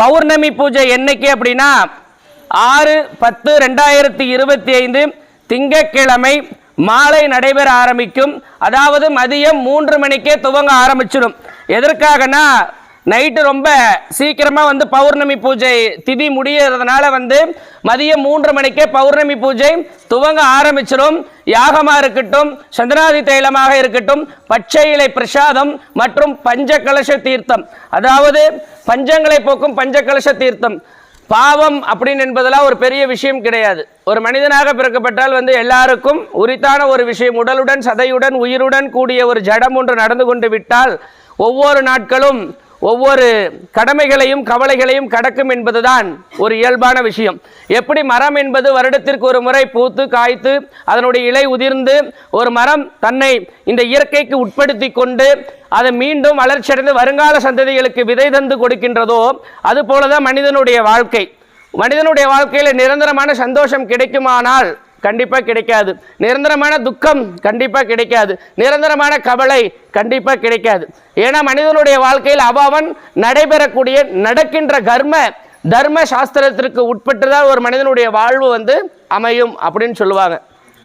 பௌர்ணமி பூஜை என்னைக்கு அப்படின்னா ஆறு பத்து ரெண்டாயிரத்தி இருபத்தி ஐந்து திங்கட்கிழமை மாலை நடைபெற ஆரம்பிக்கும். அதாவது மதியம் மூன்று மணிக்கே துவங்க ஆரம்பிச்சிடும். எதற்காகனா நைட்டு ரொம்ப சீக்கிரமாக வந்து பௌர்ணமி பூஜை திதி முடியறதுனால வந்து மதியம் மூன்று மணிக்கே பௌர்ணமி பூஜை துவங்க ஆரம்பிச்சிடும் யாகமாக இருக்கட்டும் சந்திராதி தைலமாக இருக்கட்டும் பச்சை இலை பிரசாதம் மற்றும் பஞ்ச கலச தீர்த்தம். அதாவது பஞ்சங்களை போக்கும் பஞ்ச கலச தீர்த்தம். பாவம் அப்படின்னு என்பதெல்லாம் ஒரு பெரிய விஷயம் கிடையாது. ஒரு மனிதனாக பிறக்கப்பட்டால் வந்து எல்லாருக்கும் உரித்தான ஒரு விஷயம். உடலுடன் சதையுடன் உயிருடன் கூடிய ஒரு ஜடம் ஒன்று நடந்து கொண்டு விட்டால் ஒவ்வொரு நாட்களும் ஒவ்வொரு கடமைகளையும் கவலைகளையும் கடக்கும் என்பதுதான் ஒரு இயல்பான விஷயம். எப்படி மரம் என்பது வருடத்திற்கு ஒரு முறை பூத்து காய்த்து அதனுடைய இலை உதிர்ந்து ஒரு மரம் தன்னை இந்த இயற்கைக்கு உட்படுத்தி கொண்டு அதை மீண்டும் வளர்ச்சியடைந்து வருங்கால சந்ததிகளுக்கு விதை தந்து கொடுக்கின்றதோ அது போலதான் மனிதனுடைய வாழ்க்கை. மனிதனுடைய வாழ்க்கையில் நிரந்தரமான சந்தோஷம் கிடைக்குமானால் கண்டிப்பாக கிடைக்காது. நிரந்தரமான துக்கம் கண்டிப்பாக கிடைக்காது. நிரந்தரமான கவலை கண்டிப்பாக கிடைக்காது. ஏன்னா மனிதனுடைய வாழ்க்கையில் அவன் நடைபெறக்கூடிய நடக்கின்ற கர்ம தர்ம சாஸ்திரத்திற்கு உட்பட்டு தான் ஒரு மனிதனுடைய வாழ்வு வந்து அமையும் அப்படின்னு சொல்லுவாங்க.